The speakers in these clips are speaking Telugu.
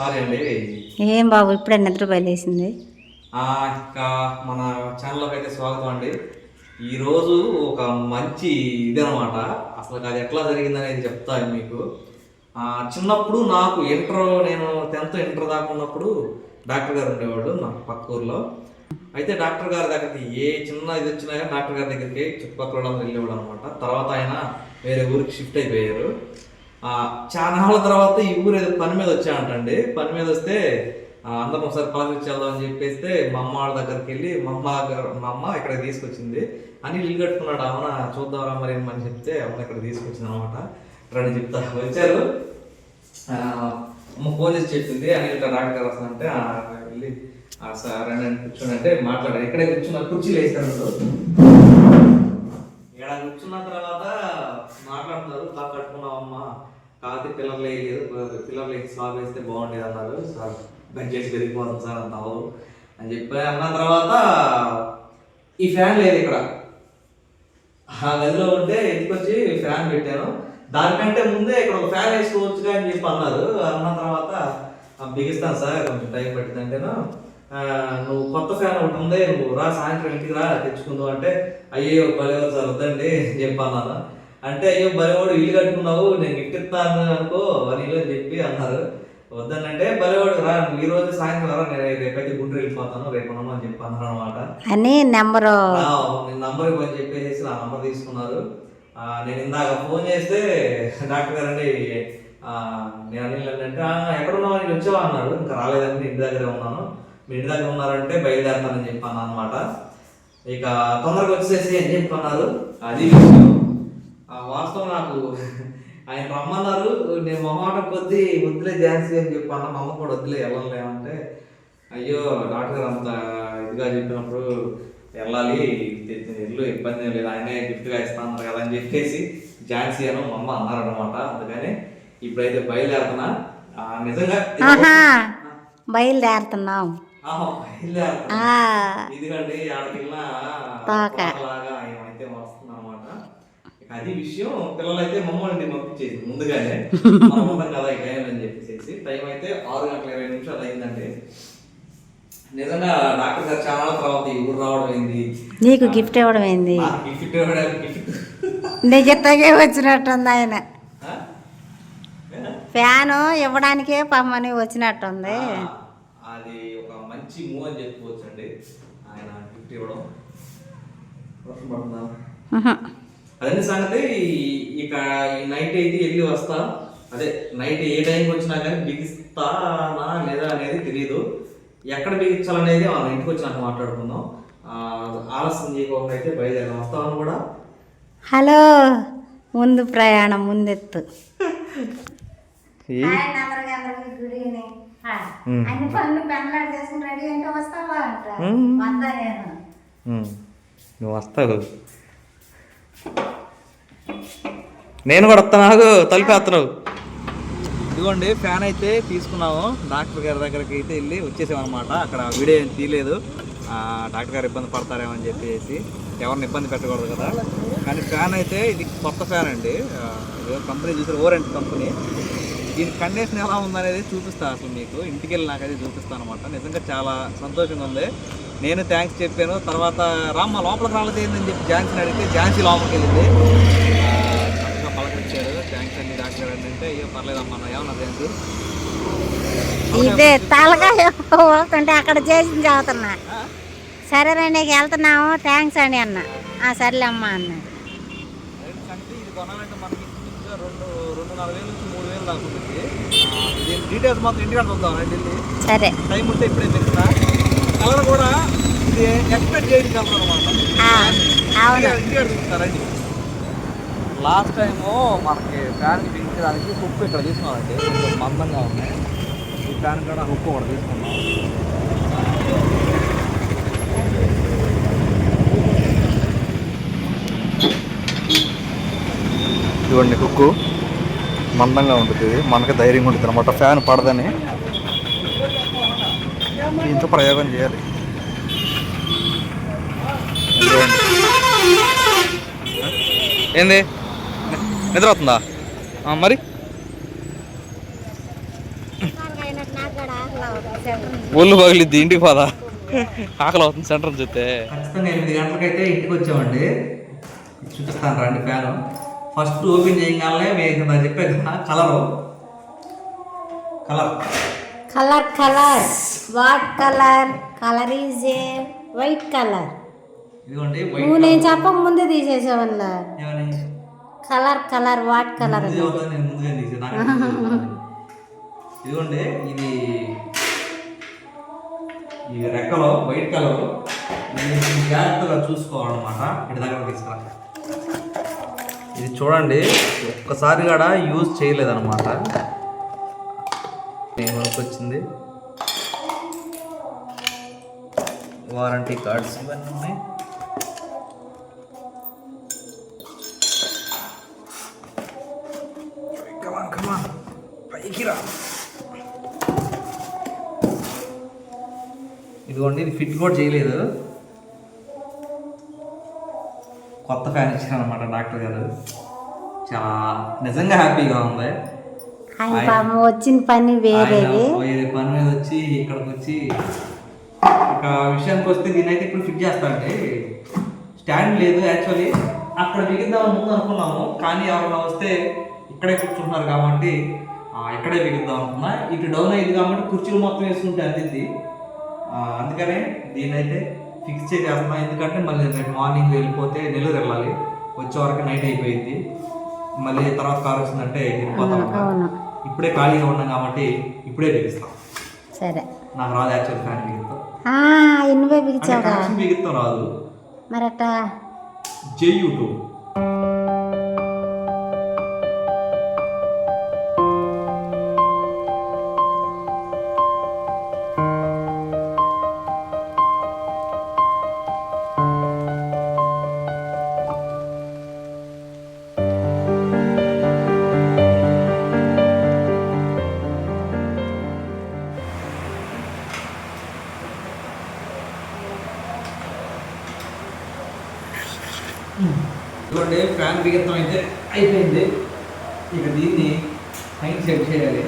సారీ అండి. ఏం బాబు ఇప్పుడే నిద్ర ఇంకా మన ఛానల్లోకి అయితే స్వాగతం అండి. ఈరోజు ఒక మంచి ఇదనమాట. అసలు అది ఎట్లా జరిగిందనేది చెప్తాను మీకు. చిన్నప్పుడు నాకు ఇంటర్ నేను టెన్త్ ఇంటర్ దాకా ఉన్నప్పుడు డాక్టర్ గారు ఉండేవాడు నాకు పక్క ఊర్లో. అయితే డాక్టర్ గారి దగ్గరికి ఏ చిన్న ఇది వచ్చినా కానీ డాక్టర్ గారి దగ్గరికి చుట్టుపక్కల వెళ్ళేవాడు అనమాట తర్వాత ఆయన వేరే ఊరికి షిఫ్ట్ అయిపోయారు. చాలా నాళ్ళ తర్వాత ఈ ఊరు ఏదో పని మీద వచ్చానంటండి. పని మీద వస్తే అందరం ఒకసారి పలకరించి వెళ్దాం అని చెప్పేస్తే మా అమ్మ వాళ్ళ దగ్గరికి వెళ్ళి మా అమ్మ దగ్గర మా అమ్మ ఇక్కడ తీసుకొచ్చింది. అని ఇల్లు కట్టుకున్నాడు అవునా? చూద్దాం మరి అని చెప్తే అమ్మ ఇక్కడ తీసుకొచ్చింది అనమాట రెండు చెప్తా. వచ్చారు. అమ్మ ఫోన్ చేసి చెప్పింది అని ఇట్లా డాక్టర్ వస్తుందంటే ఆ, వెళ్ళి ఆ, సార్ రండి అని కూర్చోండి. అంటే మాట్లాడారు. ఇక్కడే కూర్చున్న కుర్చీలు వేసారు ఇక్కడ కూర్చున్న తర్వాత మాట్లాడుతున్నారు. బాగా కట్టుకున్నామమ్మా కాకపోతే పిల్లలు వేయలేదు పిల్లలు వేసి స్లాబ్ వేస్తే బాగుండేది అన్నారు. సార్ బడ్జెట్ పెరిగిపోతుంది సార్ అంత అవ్వదు అని చెప్పి అన్న తర్వాత ఈ ఫ్యాన్ లేదు ఇక్కడ. ఆ గదిలో ఉంటే ఎందుకొచ్చి ఫ్యాన్ పెట్టాను. దానికంటే ముందే ఇక్కడ ఒక ఫ్యాన్ వేసుకోవచ్చుగా అని చెప్పి అన్నారు. అన్న తర్వాత బిగిస్తాను సార్ కొంచెం టైం పట్టింది అంటేను నువ్వు కొత్త ఫ్యాన్ ఒకటి ఉంది. నువ్వు రా సాయంత్రం ఇంటికి రా తెచ్చుకుందాం అంటే అయ్యో బలేవారు సార్ వద్దండి అని చెప్పి అన్నాను. అంటే అయ్యో బలేవాడు ఇల్లు కట్టుకున్నావు నేను గిఫ్ట్ ఇస్తాను అనుకో అని ఇలా చెప్పి అన్నారు. వద్దనంటే బలేవాడు రా ఈ రోజు సాయంత్రం రా నేను రేపైతే గుంటూరు వెళ్ళిపోతాను రేపు అని చెప్పి అన్నారు అనమాట అని నెంబరు. ఆ, నేను నంబర్ ఇవ్వని చెప్పేసి నా నంబర్ తీసుకున్నారు. ఆ, నేను ఇందాక ఫోన్ చేస్తే డాక్టర్ గారు అండి ఆ, నేను అనిల్ అంటే "ఆ, ఎక్కడ ఉన్నావు అని వచ్చావా? అన్నారు. ఇంకా రాలేదండి ఇంటి దగ్గరే ఉన్నాను. మీ ఇంటి దగ్గర ఉన్నారంటే బయలుదేరుతానని చెప్పాను అనమాట ఇక తొందరగా వచ్చేసి అని చెప్పి అన్నారు. అది విషయం. ఆ, వాస్తవం నాకు. ఆయన రమ్మన్నారు నేను మొహమాటం కొద్దీ వద్దులే ఝాన్సీ అని చెప్పి అన్న మా అమ్మ కూడా వద్దులే వెళ్ళలే అంటే అయ్యో డాక్టర్ గారు అంత ఇదిగా చెప్పినప్పుడు వెళ్ళాలి ఇల్లు ఇబ్బంది ఏం లేదు ఆయనే గిఫ్ట్గా ఇస్తాను కదా అని చెప్పేసి ఝాన్సీ అని మా అమ్మ అన్నారనమాట అందుకని ఇప్పుడైతే బయలుదేరుతున్నా. నిజంగా బయలుదేరుతున్నాం. ఇదిగండి ఆడపిల్ల అది విషయం పిల్లలైతే మమ్మల్ని పంపించేది ముందుగానే. ఈ టైం అని చెప్పేసి టైం అయితే ఆరు గంటల ఇరవై నిమిషాలు అయిందండి. నిజంగా డాక్టర్ గారు చాలా తర్వాత ఈ ఊరు రావడం నీకు గిఫ్ట్ ఇవ్వడం ఏంది? గిఫ్ట్ నిజంగా వచ్చినట్టుంది ఆయన. ఫ్యాను ఇవ్వడానికే పమ్మని వచ్చినట్టుంది. అది ఒక మంచి మూవ్ అని చెప్పుకోవచ్చు అండి ఆయన గిఫ్ట్ ఇవ్వడం. అదే సంగతి. ఇక నైట్ అయితే వెళ్ళి వస్తా. అదే నైట్ ఏ టైంకి వచ్చినా కానీ బిగిస్తానా లేదా అనేది తెలియదు ఎక్కడ బిగించాలనేది మనం ఇంటికి వచ్చినాక మాట్లాడుకుందాం. ఆ, ఆలస్యం చేయకుండా అయితే బయలుదేరి. వస్తామని కూడా? హలో ముందు ప్రయాణం ముందెత్తు. అన్ని పనులు పెన్లాడ్ చేసుకుని రెడీ అంటే వస్తావా అంట. వస్తా నేను. నువ్వు వస్తావు. నేను కూడా వస్తాను తలుపు తలిపేస్తున్నావు ఇదిగోండి ఫ్యాన్ అయితే తీసుకున్నాము. డాక్టర్ గారి దగ్గరికి అయితే వెళ్ళి వచ్చేసాం అనమాట అక్కడ వీడియో ఏం తీయలేదు. డాక్టర్ గారు ఇబ్బంది పడతారేమో అని చెప్పేసి ఎవరిని ఇబ్బంది పెట్టకూడదు కదా. కానీ ఫ్యాన్ అయితే ఇది కొత్త ఫ్యాన్ అండి. కంపెనీ చూసారు ఓరెంట్ కంపెనీ. దీని కండిషన్ ఎలా ఉందనేది చూపిస్తా అసలు మీకు. ఇంటికి వెళ్ళి నాకైతే చూపిస్తాను అనమాట నిజంగా చాలా సంతోషంగా ఉంది. నేను థ్యాంక్స్ చెప్పాను. తర్వాత రామ్మ లోపలికి రాలేదు ఏందని చెప్పి ఝాన్సీని అడిగితే ఝాన్సీ లోపలికి వెళ్ళింది. థ్యాంక్స్ అండి డాక్టర్ గారు అంటే అయ్యో పర్లేదమ్మా ఏమన్నా థ్యాంక్స్? ఇదే తలకాయ పోతుంటే అక్కడ చేసింది చదువుతున్నా. సరేనండి వెళ్తున్నాము థ్యాంక్స్ అండి అన్న. ఆ సర్లే అమ్మా అన్న. డీటెయిల్స్ మాత్రం ఇంటికాడ చూద్దాం రండి వెళ్ళి సరే. టైం ఉంటే ఇప్పుడే కలర్ కూడా ఇది ఎక్స్పెక్ట్ చేయడం అనమాట ఇంటికాడ చూస్తారండి లాస్ట్ టైము మనకి ఫ్యాన్కి బిగించడానికి హుక్ ఇక్కడ తీసుకున్నామండి. కొంచెం మందంగా ఉన్నాయి ఈ ఫ్యాన్ కూడా హుక్ ఒకటి తీసుకున్నాం ఇవ్వండి హుక్కు. మందంగా ఉంటుంది. మనకి ధైర్యంగా ఉంటుంది అనమాట ఫ్యాన్ పడదని దీంతో ప్రయోగం చేయాలి. ఏంది? నిద్ర అవుతుందా ఆ, మరి. ఒళ్ళు పగిలిద్ది ఇంటికి పోదా? ఆకలి అవుతుంది సెంటర్ చూస్తే. ఖచ్చితంగా ఎనిమిది గంటలకైతే ఇంటికి వచ్చామండి. చూపిస్తాను రండి ఫ్యాన్. ఫస్ట్ ఓపెన్ చేయగానే మీకు నాకు చెప్పే కదా colour. Colour. Colour colour. What colour? Colour is a white colour. ఇదిగోండి నువ్వు వైట్ నేను చెప్పక ముందే తీసేసావల్ల ఏమని? Colour colour what colour. ఇదిగోండి ఇది ఈ రెక్కలో వైట్ కలర్. జాగ్రత్తగా చూసుకోవాలన్నమాట. ఇటు దగ్గర తీసుకురా. ఇది చూడండి ఒక్కసారి కూడా యూజ్ చేయలేదన్నమాట. మనకు వచ్చింది వారంటీ కార్డ్స్ ఇవన్నీ ఉన్నాయి. ఇదిగోండి ఇది ఫిట్ కూడా చేయలేదు. కొత్త ఫ్యాన్ ఇచ్చారనమాట డాక్టర్ గారు. చాలా నిజంగా హ్యాపీగా ఉంది. వచ్చిన పని ఆయన పోయే పని మీద వచ్చి ఇక్కడికి వచ్చి ఒక విషయానికి వస్తే అయితే ఇప్పుడు ఫిట్ చేస్తానండి స్టాండ్ లేదు యాక్చువల్లీ. అక్కడ బిగిద్దాం ముందు అనుకున్నాము కానీ ఎవరైనా వస్తే ఇక్కడే కూర్చుంటున్నారు కాబట్టి ఇక్కడే బిగిద్దాం అనుకున్నా. ఇటు డౌన్ అయింది కాబట్టి కుర్చీలు మొత్తం వేసుకుంటే అందిద్ది ఆ, అందుకనే దీని అయితే ఫిక్స్ చేసేస్తున్నా ఎందుకంటే మళ్ళీ రేపు మార్నింగ్ వెళ్ళిపోతే నెల్లూరు వెళ్ళాలి వచ్చే వరకు నైట్ అయిపోయింది. మళ్ళీ తర్వాత కార్ వచ్చిందంటే వెళ్ళిపోతాం ఇప్పుడే ఖాళీగా ఉన్నాం కాబట్టి ఇప్పుడే బిగిస్తాం. సరే. నాకు రాదు యాక్చువల్ ఫ్యాన్ బిగించావుగా కనెక్షన్ బిగిస్తాం రాదు. మరట. జై యూట్యూబ్. ఇదిగోండి ఫ్యాన్ బిగిస్తాం అయితే అయిపోయింది. ఇక దీన్ని పైన సెట్ చేయాలి.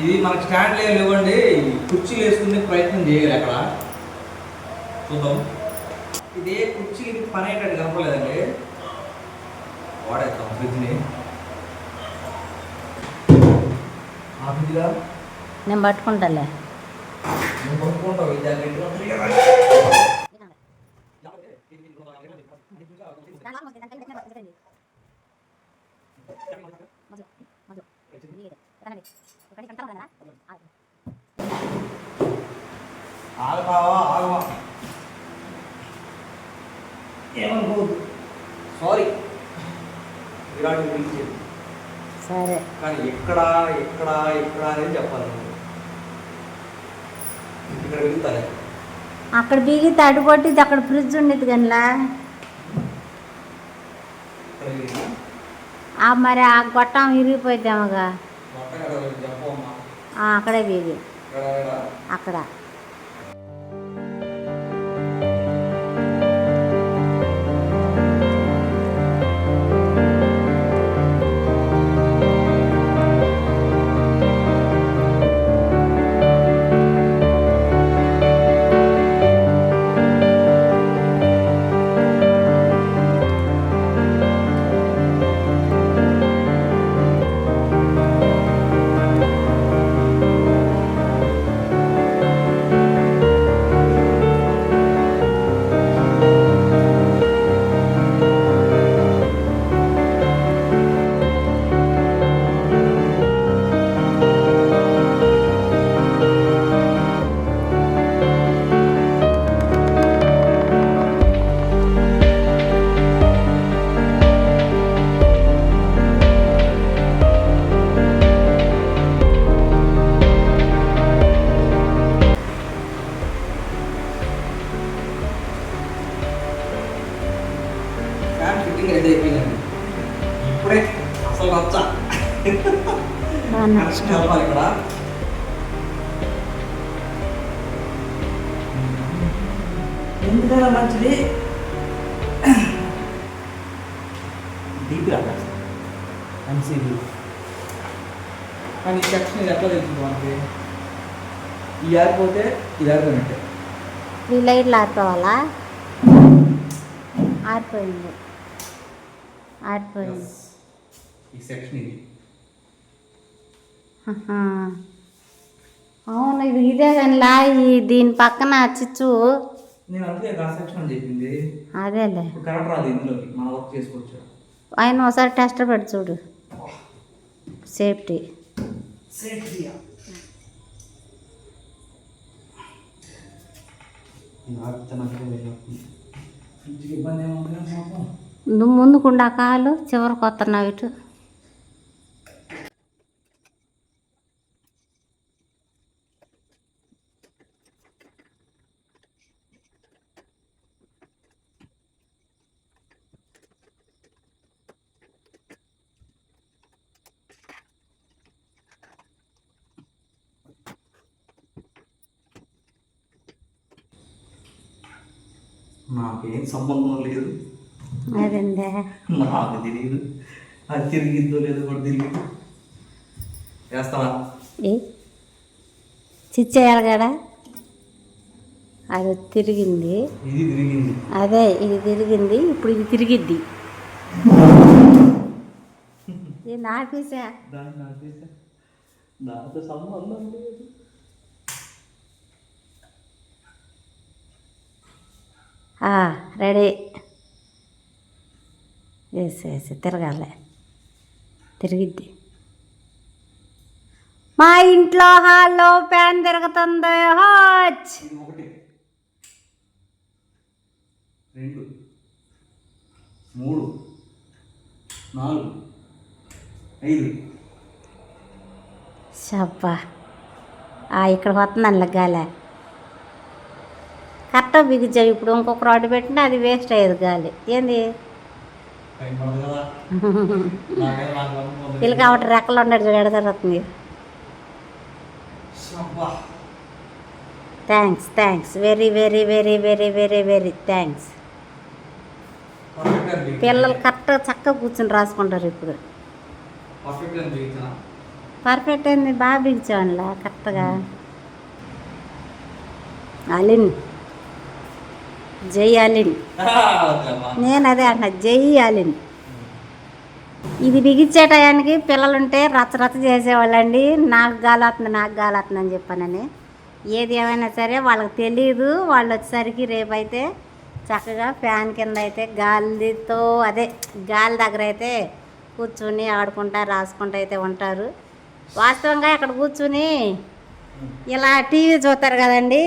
ఇది మనకు స్టాండ్ లేదు ఇవ్వండి. కుర్చీలు వేసుకునే ప్రయత్నం చేయాలి అక్కడ. చూద్దాం. ఇదే కుర్చీ ఇది పని అయ్యేటట్టు కనపలేదండి వాడేద్దాం ఫ్రిడ్జ్ని. ఆ ఫ్రిడ్జ్గా నేను పట్టుకుంటాలే. నువ్వు కొనుక్కుంటావు ఇది గట్టిగా ఉంది కదా. ఆగవా ఆగవా ఏమనుకోవద్దు. సారీ విరాట్ గురించి సరే. కానీ ఎక్కడ ఎక్కడ ఎక్కడ అనేది చెప్పాలి. అక్కడ బిగితే అటు కొట్టిది అక్కడ ఫ్రిడ్జ్ ఉండేది కనిలా ఆ మరి ఆ గొట్టం ఇరిగిపోయిద్దాముగా ఆ, అక్కడే బిగి. అక్కడ. కరెక్ట్ కలపాలి ఇక్కడ. ఎందుకైనా మంచిది? డీపీ రాకేస్తాం ఎంసీబీ కానీ సెక్షన్ ఇది ఎట్లా మనకి? ఈ ఆరిపోతే ఇది ఆరిపోయినట్టే. ఈ లైట్లు ఆరిపోవాలా? ఆరిపోయింది. ఆరిపోయింది. ఈ సెక్షన్ ఇది. అవును ఇది ఇదే కానీ లా ఈ దీని పక్కన చిచ్చు. అదేలే కరెక్ట్ రాదు ఇందులోకి మనం వర్క్ చేసుకోవచ్చు. ఆయన ఒకసారి టెస్ట్ పెట్టి చూడు. సేఫ్టీ. నువ్వు ముందుకుండా కాలు చివరికి వస్తున్నావు ఇటు. నాకేం సంబంధం లేదు. నాకు తెలియదు అది తిరిగిద్దో లేదో కూడా తెలియదు వేస్తావా? చిచ్చేయాలి కదా? అది తిరిగింది. ఇది తిరిగింది. అదే ఇది తిరిగింది. ఇప్పుడు ఇది తిరిగిద్ది. చేసా దాంతో సంబంధం లేదు. రెడీ. వేసి వేసి తిరగాలి. తిరిగిద్ది. మా ఇంట్లో హాల్లో ఫ్యాన్ తిరుగుతుంది. హాచ్. రెండు. మూడు. నాలుగు. ఐదు. షబ్బా. ఇక్కడ వస్తుందండి గాలి కరెక్ట్గా బిగించావు ఇప్పుడు ఇంకొక రాడ్ పెట్టినా అది వేస్ట్ అయ్యేది గాలి. ఏంది. వీళ్ళు కాబట్టి రెక్కలు ఉండడు చూడ జరుగుతుంది. Thanks thanks very very very very very very thanks? పిల్లలు కరెక్ట్గా చక్కగా కూర్చొని రాసుకుంటారు ఇప్పుడు. పర్ఫెక్ట్ అయింది బాగా బిగించానులా కరెక్ట్గా. అలిన్. జై అలిన్ ఆ, వద్దమ్మా. నేను అదే అంటున్నా జై అలిన్ ఇది బిగించే టయానికి పిల్లలుంటే రచ్చ రచ్చ చేసేవాళ్ళండి. నాకు గాలి వస్తుంది నాకు గాలి వస్తుంది అని చెప్పానని. ఏది ఏమైనా సరే వాళ్ళకి తెలియదు వాళ్ళు వచ్చేసరికి రేపైతే చక్కగా ఫ్యాన్ కింద అయితే గాలితో అదే గాలి దగ్గర అయితే కూర్చుని ఆడుకుంటా రాసుకుంటా అయితే ఉంటారు. వాస్తవంగా అక్కడ కూర్చుని ఇలా టీవీ చూస్తారు కదండి.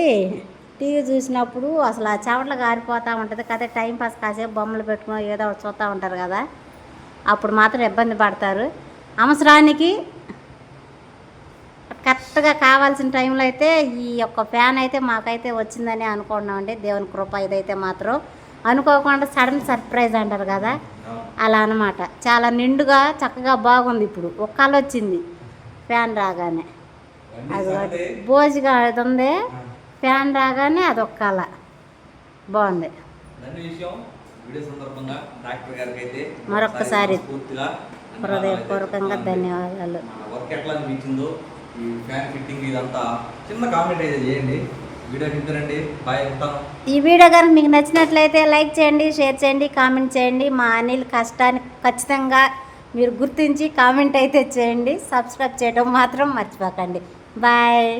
టీవీ చూసినప్పుడు అసలు ఆ చెమటలు గారిపోతూ ఉంటుంది కదా టైం పాస్ కాసేపు బొమ్మలు పెట్టుకుని ఏదో ఒకటి చూస్తూ ఉంటారు కదా అప్పుడు మాత్రం ఇబ్బంది పడతారు. అవసరానికి కరెక్ట్గా కావాల్సిన టైంలో అయితే ఈ యొక్క ఫ్యాన్ అయితే మాకైతే వచ్చిందని అనుకున్నామండి దేవుని కృప ఇదైతే మాత్రం అనుకోకుండా సడన్ సర్ప్రైజ్ అంటారు కదా అలా అన్నమాట. చాలా నిండుగా చక్కగా బాగుంది ఇప్పుడు. ఒక్కలు వచ్చింది ఫ్యాన్ రాగానే. అది. బోజిగా అది ఉంది. ఫ్యాన్ రాగానే అది ఒక్కల బాగుంది. మరొక్కసారి పూర్తిగా హృదయపూర్వకంగా ధన్యవాదాలు. మన వర్క్ ఎట్లా అనిపించిందో ఈ ఫ్యాన్ ఫిట్టింగ్ ఇదంతా చిన్న కామెంట్ అయితే చేయండి. వీడియో తింటారండి బాయ్ ఉంటాను ఈ వీడియో కనుక మీకు నచ్చినట్లయితే లైక్ చేయండి షేర్ చేయండి కామెంట్ చేయండి. మా అనిల్ కష్టాన్ని ఖచ్చితంగా మీరు గుర్తించి కామెంట్ అయితే చేయండి. సబ్స్క్రైబ్ చేయడం మాత్రం మర్చిపోకండి. బాయ్.